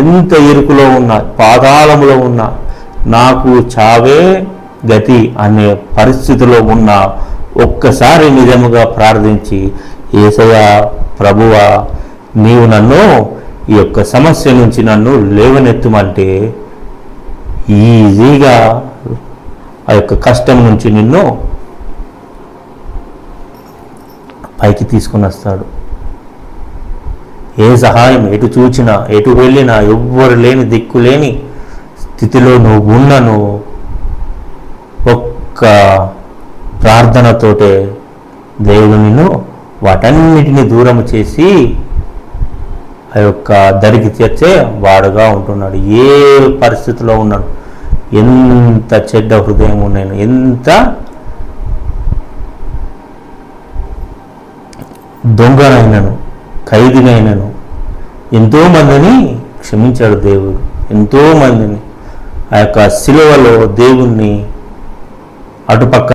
ఎంత ఇరుకులో ఉన్నా పాతాళములో ఉన్నా నాకు చావే గతి అనే పరిస్థితిలో ఉన్న ఒక్కసారి నిజముగా ప్రార్థించి ఏసయ్య ప్రభువా నీవు నన్ను ఈ యొక్క సమస్య నుంచి నన్ను లేవనెత్తమంటే ఈజీగా ఆ యొక్క కష్టం నుంచి నిన్ను పైకి తీసుకుని వస్తాడు. ఏ సహాయం ఎటు చూచినా ఎటు వెళ్ళినా ఎవ్వరు లేని దిక్కు లేని స్థితిలో నువ్వు ఉన్నను ఒక్క ప్రార్థనతోటే దేవుడు నిన్ను వాటన్నిటిని దూరం చేసి ఆ యొక్క దరికి తెచ్చే వాడుగా ఉంటున్నాడు. ఏ పరిస్థితిలో ఉన్నాడు? ఎంత చెడ్డ హృదయం ఉన్నాను ఎంత దొంగనైనను. ఖైదీనైనను. ఎంతో మందిని క్షమించాడు దేవుడు. ఎంతో మందిని. ఆ యొక్క శిలువలో దేవుణ్ణి అటుపక్క